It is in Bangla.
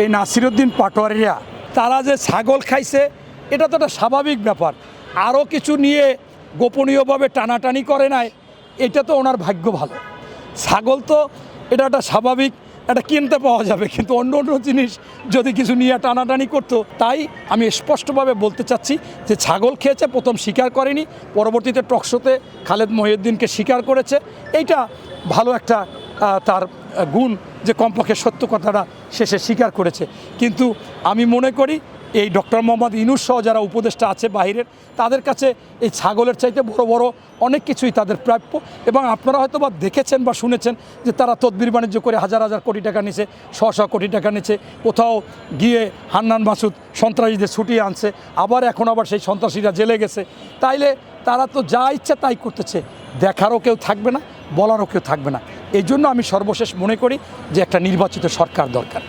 এই নাসিরুদ্দিন পাটোয়ারিরা, তারা যে ছাগল খাইছে, এটা তো একটা স্বাভাবিক ব্যাপার। আরও কিছু নিয়ে গোপনীয়ভাবে টানাটানি করে নাই, এটা তো ওনার ভাগ্য ভালো। ছাগল তো এটা একটা স্বাভাবিক এটা কিনতে পাওয়া যাবে, কিন্তু অন্য অন্য জিনিস যদি কিছু নিয়ে টানাটানি করতো, তাই আমি স্পষ্টভাবে বলতে চাচ্ছি যে ছাগল খেয়েছে, প্রথম স্বীকার করেনি, পরবর্তীতে টকশোতে খালেদ মহিউদ্দিনকে স্বীকার করেছে। এইটা ভালো একটা তার গুণ যে কমপক্ষে সত্য কথাটা শেষে স্বীকার করেছে। কিন্তু আমি মনে করি এই ডক্টর মোহাম্মদ ইনুস সহ যারা উপদেষ্টা আছে বাহিরের, তাদের কাছে এই ছাগলের চাইতে বড় বড় অনেক কিছুই তাদের প্রাপ্য এবং আপনারা হয়তো বা দেখেছেন বা শুনেছেন যে তারা তদবির বাণিজ্য করে হাজার হাজার কোটি টাকা নিছে শ শ কোটি টাকা নিছে কোথাও গিয়ে হান্নান মাসুদ সন্ত্রাসীদের ছুটিয়ে আনছে, আবার এখন আবার সেই সন্ত্রাসীরা জেলে গেছে। তাইলে তারা তো যা ইচ্ছা তাই করতেছে, দেখারও কেউ থাকবে না, বলারও কেউ থাকবে না। এই জন্য আমি সর্বশেষ মনে করি যে একটা নির্বাচিত সরকার দরকার।